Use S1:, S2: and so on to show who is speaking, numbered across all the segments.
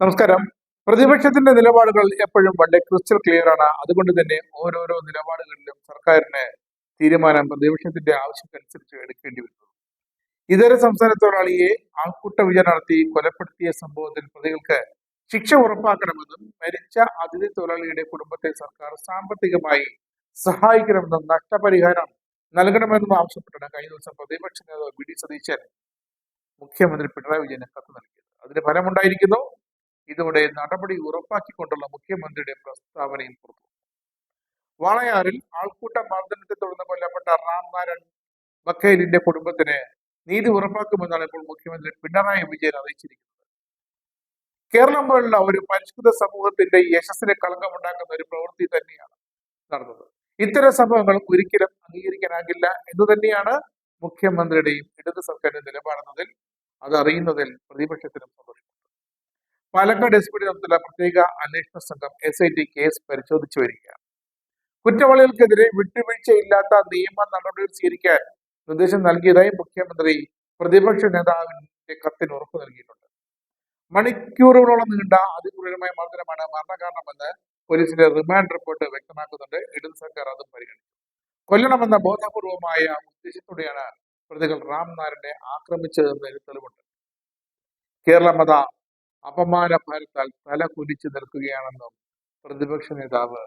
S1: നമസ്കാരം. പ്രതിപക്ഷത്തിന്റെ നിലപാടുകൾ എപ്പോഴും വളരെ ക്രിസ്റ്റൽ ക്ലിയർ ആണ്. അതുകൊണ്ട് തന്നെ ഓരോരോ നിലപാടുകളിലും സർക്കാരിന് തീരുമാനം പ്രതിപക്ഷത്തിന്റെ ആവശ്യത്തിനനുസരിച്ച് എടുക്കേണ്ടി വരുന്നു. ഇതര സംസ്ഥാന തൊഴിലാളിയെ ആൾക്കൂട്ട വിചാരണ നടത്തി കൊലപ്പെടുത്തിയ സംഭവത്തിൽ പ്രതികൾക്ക് ശിക്ഷ ഉറപ്പാക്കണമെന്നും മരിച്ച അതിഥി തൊഴിലാളിയുടെ കുടുംബത്തെ സർക്കാർ സാമ്പത്തികമായി സഹായിക്കണമെന്നും നഷ്ടപരിഹാരം നൽകണമെന്നും ആവശ്യപ്പെട്ടാണ് കഴിഞ്ഞ ദിവസം പ്രതിപക്ഷ നേതാവ് വി. ഡി. സതീശൻ മുഖ്യമന്ത്രി പിണറായി വിജയന് കത്ത് നൽകിയത്. അതിന് ഫലമുണ്ടായിരിക്കുന്നു. ഇതോടെ നടപടി ഉറപ്പാക്കിക്കൊണ്ടുള്ള മുഖ്യമന്ത്രിയുടെ പ്രസ്താവനയും പുറത്തു വാളയാറിൽ ആൾക്കൂട്ട മർദ്ദനത്തെ തുടർന്ന് കൊല്ലപ്പെട്ട റാംനാരൻ ബക്കേലിന്റെ കുടുംബത്തിന് നീതി ഉറപ്പാക്കുമെന്നാണ് ഇപ്പോൾ മുഖ്യമന്ത്രി പിണറായി വിജയൻ അറിയിച്ചിരിക്കുന്നത്. കേരളം പോലുള്ള ഒരു പരിഷ്കൃത സമൂഹത്തിന്റെ യശസ്സിനെ കളങ്കമുണ്ടാക്കുന്ന ഒരു പ്രവൃത്തി തന്നെയാണ് നടന്നത്. ഇത്തരം സംഭവങ്ങൾ ഒരിക്കലും അംഗീകരിക്കാനാകില്ല എന്ന് തന്നെയാണ് മുഖ്യമന്ത്രിയുടെയും ഇടത് സർക്കാരിന്റെ നിലപാടെന്നതിൽ അത് അറിയുന്നതിൽ പ്രതിപക്ഷത്തിനും സന്തോഷമുണ്ട് പാലക്കാട് എസ് പിയുടെ നേതൃത്വത്തിലുള്ള പ്രത്യേക അന്വേഷണ സംഘം എസ് ഐ ടി കേസ് പരിശോധിച്ചു വരികയാണ്. കുറ്റവാളികൾക്കെതിരെ വിട്ടുവീഴ്ചയില്ലാത്ത നിയമ നടപടികൾ സ്വീകരിക്കാൻ നിർദ്ദേശം നൽകിയതായി മുഖ്യമന്ത്രി പ്രതിപക്ഷ നേതാവിന്റെ കത്തിന് ഉറപ്പ് നൽകിയിട്ടുണ്ട്. മണിക്കൂറുകളോളം നീണ്ട അതിക്രൂരമായ മർദ്ദനമാണ് മരണകാരണമെന്ന് പോലീസിന്റെ റിമാൻഡ് റിപ്പോർട്ട് വ്യക്തമാക്കുന്നുണ്ട്. ഇടത് സർക്കാർ അതും പരിഗണിച്ചു. കൊല്ലണമെന്ന ബോധപൂർവമായ ഉദ്ദേശത്തോടെയാണ് പ്രതികൾ റാംനാരനെ ആക്രമിച്ചതെന്ന് തെളിവുണ്ട്. കേരള മത അപമാന ഭാരത്താൽ തല കുലിച്ചു നിൽക്കുകയാണെന്നും പ്രതിപക്ഷ നേതാവ്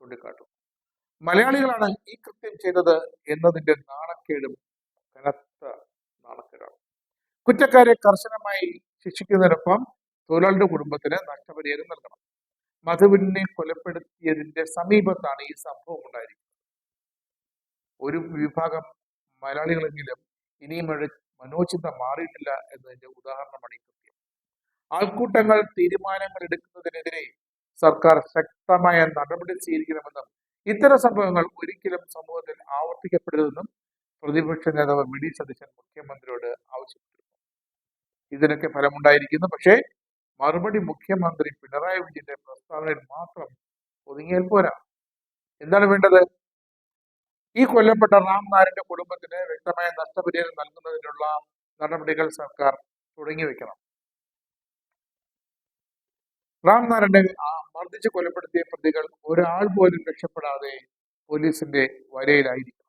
S1: ചൂണ്ടിക്കാട്ടു. മലയാളികളാണ് ഈ കൃത്യം ചെയ്തത് എന്നതിന്റെ നാണക്കേടും കനത്ത നാണക്കേടാണ്. കുറ്റക്കാരെ കർശനമായി ശിക്ഷിക്കുന്നതിനൊപ്പം തൊഴിലാളിയുടെ കുടുംബത്തിന് നഷ്ടപരിഹാരം നൽകണം. മധുവിനെ കൊലപ്പെടുത്തിയതിന്റെ സമീപത്താണ് ഈ സംഭവം ഉണ്ടായിരിക്കുന്നത്. ഒരു വിഭാഗം മലയാളികളെങ്കിലും ഇനിയും മനോചിന്ത മാറിയിട്ടില്ല എന്നതിന്റെ ഉദാഹരണമാണ് ഈ ആൾക്കൂട്ടങ്ങൾ തീരുമാനങ്ങൾ എടുക്കുന്നതിനെതിരെ സർക്കാർ ശക്തമായ നടപടി സ്വീകരിക്കണമെന്നും ഇത്തരം സംഭവങ്ങൾ ഒരിക്കലും സമൂഹത്തിൽ ആവർത്തിക്കപ്പെടരുതെന്നും പ്രതിപക്ഷ നേതാവ് വി ഡി സതീശൻ മുഖ്യമന്ത്രിയോട് ആവശ്യപ്പെട്ടു ഇതിനൊക്കെ ഫലമുണ്ടായിരിക്കുന്നു. പക്ഷേ മറുപടി മുഖ്യമന്ത്രി പിണറായി വിജയന്റെ പ്രസ്താവനയിൽ മാത്രം ഒതുങ്ങിയാൽ പോരാ. എന്താണ് വേണ്ടത്? ഈ കൊല്ലപ്പെട്ട റാംനാരിന്റെ കുടുംബത്തിന് വ്യക്തമായ നഷ്ടപരിഹാരം നൽകുന്നതിനുള്ള നടപടികൾ സർക്കാർ തുടങ്ങി വെക്കണം റാംനാരന്റെ മർദ്ദിച്ച് കൊലപ്പെടുത്തിയ പ്രതികൾ ഒരാൾ പോലും രക്ഷപ്പെടാതെ പോലീസിന്റെ വരയിലായിരിക്കണം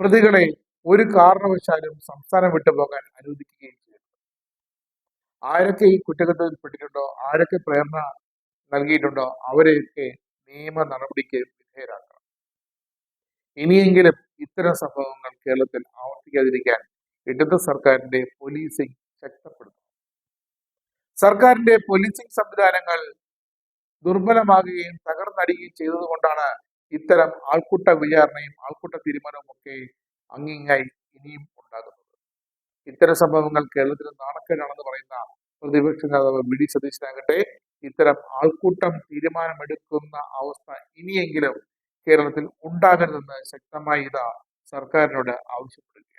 S1: പ്രതികളെ ഒരു കാരണവശാലും സംസ്ഥാനം വിട്ടുപോകാൻ അനുവദിക്കുകയും ചെയ്തു. ആരൊക്കെ ഈ കുറ്റകൃത്യത്തിൽ പെട്ടിട്ടുണ്ടോ ആരൊക്കെ പ്രേരണ നൽകിയിട്ടുണ്ടോ അവരെയൊക്കെ നിയമ നടപടിക്ക് വിധേയരാക്കണം. ഇനിയെങ്കിലും ഇത്തരം സംഭവങ്ങൾ കേരളത്തിൽ ആവർത്തിക്കാതിരിക്കാൻ ഇടത് സർക്കാരിന്റെ പോലീസിംഗ് ശക്തപ്പെടുത്തും സർക്കാരിന്റെ പോലീസിംഗ് സംവിധാനങ്ങൾ ദുർബലമാകുകയും തകർന്നടിയുകയും ചെയ്തതുകൊണ്ടാണ് ഇത്തരം ആൾക്കൂട്ട വിചാരണയും ആൾക്കൂട്ട തീരുമാനവും ഒക്കെ അങ്ങിങ്ങായി ഇനിയും ഉണ്ടാകുന്നത്. ഇത്തരം സംഭവങ്ങൾ കേരളത്തിൽ നാണക്കേടാണെന്ന് പറയുന്ന പ്രതിപക്ഷ നേതാവ് വി. ഡി. സതീശനാകട്ടെ ഇത്തരം ആൾക്കൂട്ടം തീരുമാനമെടുക്കുന്ന അവസ്ഥ ഇനിയെങ്കിലും കേരളത്തിൽ ഉണ്ടാകരുതെന്ന് ശക്തമായി ഇതാ സർക്കാരിനോട് ആവശ്യപ്പെടുകയാണ്.